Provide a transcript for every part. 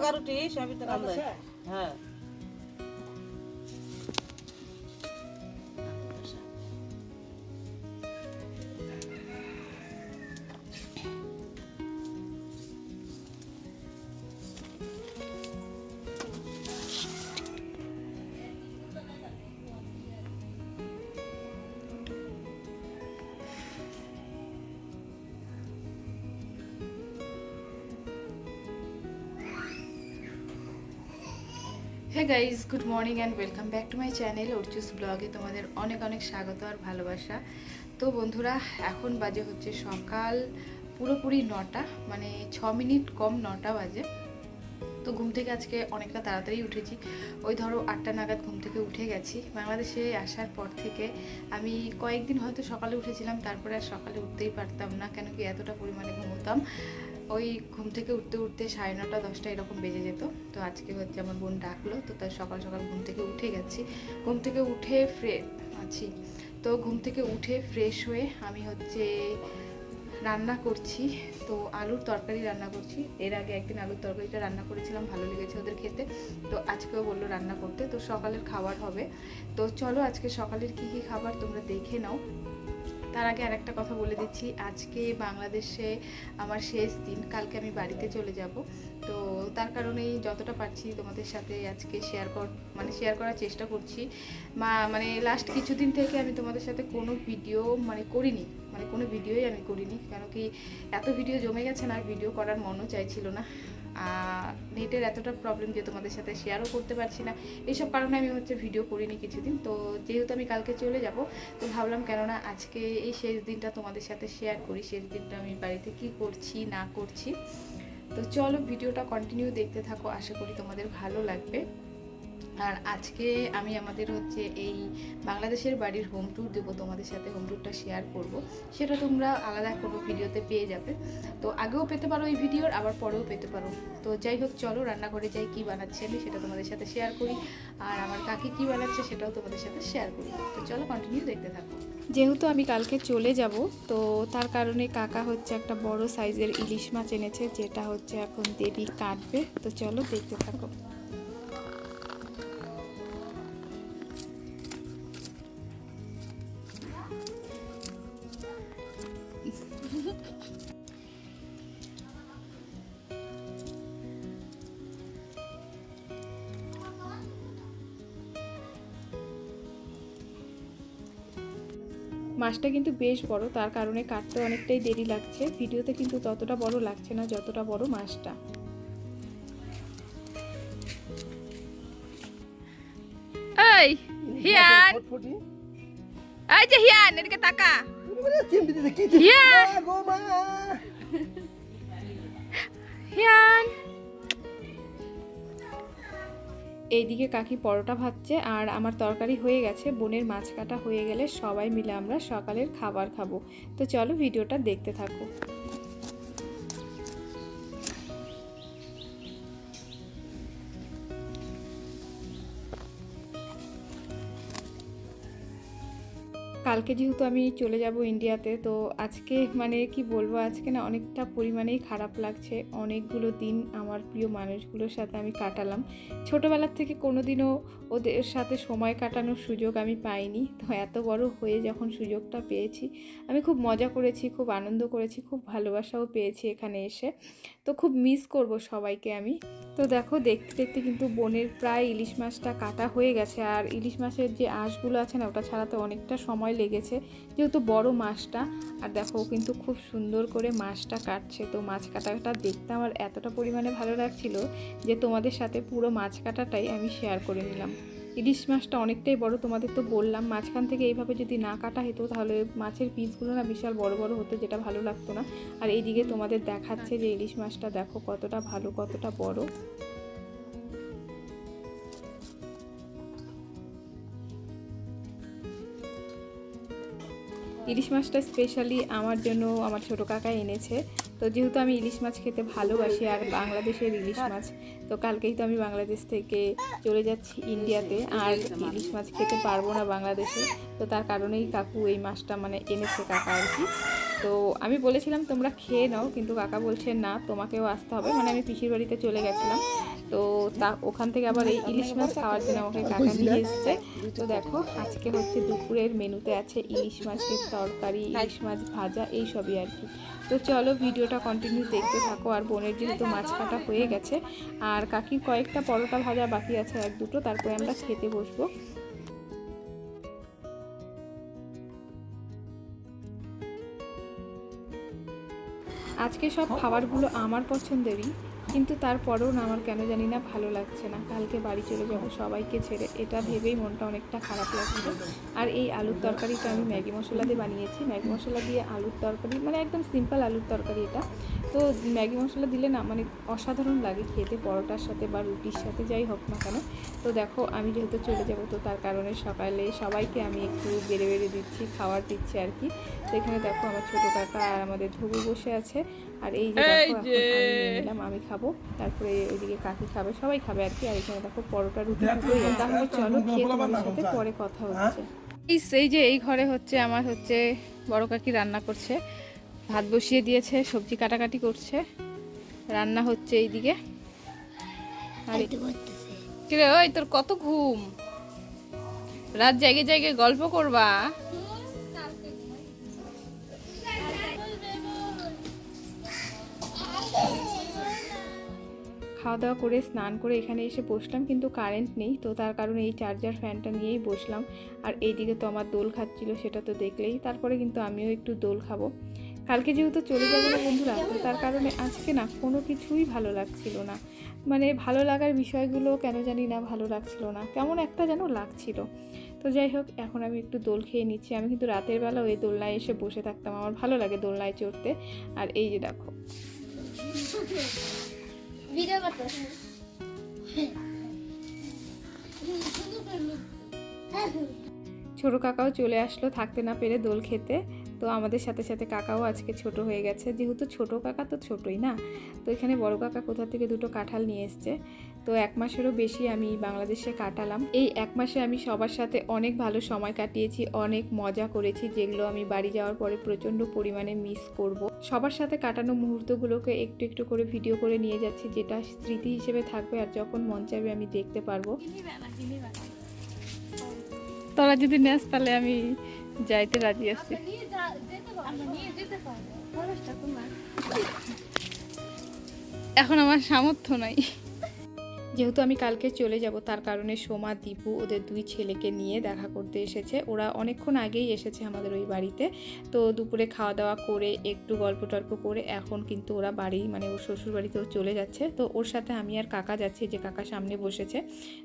গারুটি সবই তো আচ্ছা। হ্যাঁ। হ্যাঁ guys good morning and welcome back to my channel Archu's ব্লগে তোমাদের অনেক অনেক স্বাগত আর ভালোবাসা। তো বন্ধুরা, এখন বাজে হচ্ছে সকাল পুরোপুরি নটা মানে ছ মিনিট কম নটা বাজে। তো ঘুম থেকে আজকে অনেকটা তাড়াতাড়ি উঠেছি। ওই ধরো আটটা নাগাদ ঘুম থেকে উঠে গেছি। বাংলাদেশে আসার পর থেকে আমি কয়েকদিন হয়তো সকালে উঠেছিলাম, তারপরে আর সকালে উঠতেই পারতাম না, কেন কি এতটা পরিমাণে ঘুমোতাম। ওই ঘুম থেকে উঠতে উঠতে সাড়ে নটা, দশটা এরকম বেজে যেত। তো আজকে হচ্ছে আমার বোন ডাকলো, তো তার সকাল সকাল ঘুম থেকে উঠে গেছি। ঘুম থেকে উঠে ফ্রে আছি। তো ঘুম থেকে উঠে ফ্রেশ হয়ে আমি হচ্ছে রান্না করছি। তো আলুর তরকারি রান্না করছি। এর আগে একদিন আলুর তরকারিটা রান্না করেছিলাম, ভালো লেগেছে ওদের খেতে। তো আজকেও বলল রান্না করতে। তো সকালের খাবার হবে। তো চলো আজকে সকালের কি কি খাবার তোমরা দেখে নাও। তার আগে আর একটা কথা বলে দিচ্ছি। আজকে বাংলাদেশে আমার শেষ দিন, কালকে আমি বাড়িতে চলে যাব। তো তার কারণেই যতটা পারছি তোমাদের সাথে আজকে শেয়ার কর মানে শেয়ার করার চেষ্টা করছি। মা মানে লাস্ট কিছুদিন থেকে আমি তোমাদের সাথে কোনো ভিডিও মানে করিনি। মানে কোনো ভিডিওই আমি করিনি। কেন কি এত ভিডিও জমে গেছে না ভিডিও করার মনও চাইছিল না। নেটের এতটা প্রবলেম যে তোমাদের সাথে শেয়ারও করতে পারছি না। এইসব কারণে আমি হচ্ছে ভিডিও করিনি কিছুদিন। তো যেহেতু আমি কালকে চলে যাব, তো ভাবলাম কেননা আজকে এই শেষ দিনটা তোমাদের সাথে শেয়ার করি। শেষ দিনটা আমি বাড়িতে কি করছি, না করছি। তো চলো ভিডিওটা কন্টিনিউ দেখতে থাকো। আশা করি তোমাদের ভালো লাগবে। আর আজকে আমি আমাদের হচ্ছে এই বাংলাদেশের বাড়ির হোম ট্যুর দেবো, তোমাদের সাথে হোম ট্যুরটা শেয়ার করব। সেটা তোমরা আলাদা কোনো ভিডিওতে পেয়ে যাবে। তো আগেও পেতে পারো এই ভিডিওর, আবার পরেও পেতে পারো। তো যাই হোক, চলো রান্নাঘরে যাই, কি বানাচ্ছি আমি সেটা তোমাদের সাথে শেয়ার করি। আর আমার কাকি কি বানাচ্ছে সেটাও তোমাদের সাথে শেয়ার করি। তো চলো কন্টিনিউ দেখতে থাকো। যেহেতু আমি কালকে চলে যাব, তো তার কারণে কাকা হচ্ছে একটা বড় সাইজের ইলিশ মাছ এনেছে, যেটা হচ্ছে এখন দেবী কাটবে। তো চলো দেখতে থাকো। মাছটা কিন্তু বেশ বড় তার কারণে কাটতে অনেকটাই দেরি লাগছে। ভিডিওতে কিন্তু ততটা বড় লাগছে না যতটা বড় মাছটা। এই হিয়ান! এই যে হিয়ান এদিকে তাকা। হিয়ান! হিয়ান! এইদিকে কাকি পরোটা ভাজছে আর আমার তরকারি হয়ে গেছে। বোনের মাছ কাটা হয়ে গেলে সবাই মিলে আমরা সকালের খাবার খাব। তো চলো ভিডিওটা দেখতে থাকো। কালকে যেহেতু আমি চলে যাব ইন্ডিয়াতে, তো আজকে মানে কি বলব, আজকে না অনেকটা পরিমাণেই খারাপ লাগছে। অনেকগুলো দিন আমার প্রিয় মানুষগুলোর সাথে আমি কাটালাম। ছোটোবেলার থেকে কোনো দিনও ওদের সাথে সময় কাটানোর সুযোগ আমি পাইনি। তো এত বড় হয়ে যখন সুযোগটা পেয়েছি, আমি খুব মজা করেছি, খুব আনন্দ করেছি, খুব ভালোবাসাও পেয়েছি এখানে এসে। তো খুব মিস করব সবাইকে আমি। তো দেখো, দেখতে দেখতে কিন্তু বোনের প্রায় ইলিশ মাছটা কাটা হয়ে গেছে। আর ইলিশ মাছের যে আঁশগুলো আছে না, ওটা ছাড়াতে অনেকটা সময় লেগেছে যেহেতু বড় মাছটা, আর দেখো কিন্তু খুব সুন্দর করে মাছটা কাটছে। তো মাছ কাটাটা দেখতে আমার এতটা পরিমাণে ভালো লাগছিল যে তোমাদের সাথে পুরো মাছ কাটাটাই আমি শেয়ার করে নিলাম। ইলিশ মাছটা অনেকটাই বড়, তোমাদের তো বললাম। মাঝখান থেকে এইভাবে যদি না কাটা হতো তাহলে মাছের পিসগুলো না বিশাল বড় বড় হতো, যেটা ভালো লাগতো না। আর এইদিকে তোমাদের দেখাচ্ছে যে ইলিশ মাছটা দেখো কতটা ভালো, কতটা বড়। ইলিশ মাছটা স্পেশালি আমার জন্য আমার ছোটো কাকা এনেছে। তো যেহেতু আমি ইলিশ মাছ খেতে ভালোবাসি আর বাংলাদেশের ইলিশ মাছ, তো কালকেই তো আমি বাংলাদেশ থেকে চলে যাচ্ছি ইন্ডিয়াতে। আর ইলিশ মাছ খেতে পারব না বাংলাদেশে, তো তার কারণেই কাকু এই মাছটা মানে এনেছে কাকা আর কি। তো আমি বলেছিলাম তোমরা খেয়ে নাও। কিন্তু কাকা বলছে না তোমাকেও আসতে হবে। মানে আমি পিসির বাড়িতে চলে গেছিলাম। তো তা ওখান থেকে আবার এই ইলিশ মাছ খাওয়ার জন্য আমাকে কাকা নিয়ে এসছে। তো দেখো আজকে হচ্ছে দুপুরের মেনুতে আছে ইলিশ মাছের তরকারি ইলিশ মাছ ভাজা এই সবই আর কি। তো চলো ভিডিওটা কন্টিনিউ দেখতে থাকো। আর বোনের যেহেতু মাছ কাটা হয়ে গেছে আর কাকির কয়েকটা পরোটা ভাজা বাকি আছে এক দুটো তারপরে আমরা খেতে বসবো। আজকে সব খাবারগুলো আমার পছন্দেরই। কিন্তু তারপরেও না আমার কেন জানি না ভালো লাগছে না। কালকে বাড়ি চলে যাব সবাইকে ছেড়ে। এটা ভেবেই মনটা অনেকটা খারাপ লাগছে। আর এই আলুর তরকারিটা আমি ম্যাগি মশলা দিয়ে বানিয়েছি। ম্যাগি মশলা দিয়ে আলুর তরকারি মানে একদম সিম্পল আলুর তরকারি এটা। তো ম্যাগি মশলা দিলে না মানে অসাধারণ লাগে খেতে পরোটার সাথে বা রুটির সাথে যাই হোক না কেন। তো দেখো আমি যেহেতু চলে যাব তো তার কারণে সকালে সবাইকে আমি একটু বেড়ে বেড়ে দিচ্ছি খাবার দিচ্ছি আর কি। তো এখানে দেখো আমার ছোটো কাকা আর আমাদের ধবু বসে আছে। আর এই যে দেখো আমি আমি খাব। তারপরে ওইদিকে কাকি খাবে সবাই খাবে আর কি আর এখানে দেখো পরোটা রুটি তাহলে চলো খেয়ে সাথে পরে কথা হচ্ছে। এই যে এই ঘরে হচ্ছে আমার হচ্ছে বড় কাকি রান্না করছে। ভাত বসিয়ে দিয়েছে সবজি কাটাকাটি করছে। রান্না হচ্ছে এইদিকে। আর কিরে ওই তোর কত ঘুম? রাত জায়গায় জায়গায় গল্প করবা। খাওয়া দাওয়া করে, স্নান করে এখানে এসে বসলাম, কিন্তু কারেন্ট নেই। তো তার কারণে এই চার্জার ফ্যানটা নিয়েই বসলাম। আর এইদিকে তো আমার দোল খাচ্ছিল, সেটা তো দেখলেই। তারপরে কিন্তু আমিও একটু দোল খাব। কালকে যেহেতু চলে যাব না বন্ধুরা, তো তার কারণে আজকে না কোনো কিছুই ভালো লাগছিল না। মানে ভালো লাগার বিষয়গুলো কেন জানি না ভালো লাগছিল না। কেমন একটা যেন লাগছিল। তো যাই হোক, এখন আমি একটু দোল খেয়ে নিচ্ছি। আমি কিন্তু রাতের বেলা ওই দোলনায় এসে বসে থাকতাম। আমার ভালো লাগে দোলনায় চড়তে। আর এই যে দেখো। ভিডিও ছোটো কাকাও চলে আসলো থাকতে না পেরে দোল খেতে। তো আমাদের সাথে সাথে কাকাও আজকে ছোট হয়ে গেছে। যেহেতু ছোট কাকা তো ছোটই না তো এখানে বড় কাকা কোথা থেকে দুটো কাঁঠাল নিয়ে এসছে। তো এক মাসেরও বেশি আমি বাংলাদেশে কাটালাম। এই এক মাসে আমি সবার সাথে অনেক ভালো সময় কাটিয়েছি অনেক মজা করেছি যেগুলো আমি বাড়ি যাওয়ার পরে প্রচণ্ড পরিমাণে মিস করব। সবার সাথে কাটানো মুহূর্তগুলোকে একটু একটু করে ভিডিও করে নিয়ে যাচ্ছি যেটা স্মৃতি হিসেবে থাকবে আর যখন মন চাইবে আমি দেখতে পারব। তোরা যদি নেস তাহলে আমি যাইতে রাজি আছি। এখন আমার সামর্থ্য নাই। যেহেতু আমি কালকে চলে যাব, তার কারণে সোমা, দীপু ওদের দুই ছেলেকে নিয়ে দেখা করতে এসেছে। ওরা অনেকক্ষণ আগেই এসেছে আমাদের ওই বাড়িতে। তো দুপুরে খাওয়া দাওয়া করে, একটু গল্প টল্প করে এখন কিন্তু ওরা বাড়ি মানে ওর শ্বশুর বাড়িতেও চলে যাচ্ছে। তো ওর সাথে আমি আর কাকা যাচ্ছি, যে কাকা সামনে বসেছে।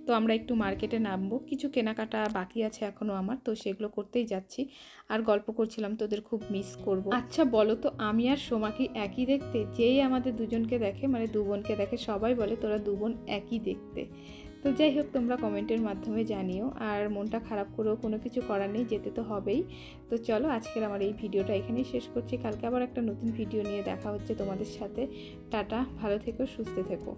তো আমরা একটু মার্কেটে নামবো। কিছু কেনাকাটা বাকি আছে এখনও আমার, তো সেগুলো করতেই যাচ্ছি। আর গল্প করছিলাম, তোদের খুব মিস করব। আচ্ছা বলো তো, আমি আর সোমাকে একই দেখতে? যেই আমাদের দুজনকে দেখে মানে দু বোনকে দেখে, সবাই বলে তোরা দু বোন একই দেখতে। তো যাই হোক তোমরা কমেন্টের মাধ্যমে জানিও। আর মনটা খারাপ করেও কোনো কিছু করার নেই, যেতে তো হবেই। তো চলো, আজকের আমার এই ভিডিওটা এখানেই শেষ করছি। কালকে আবার একটা নতুন ভিডিও নিয়ে দেখা হচ্ছে তোমাদের সাথে। টাটা, ভালো থেকো, সুস্থ থেকো।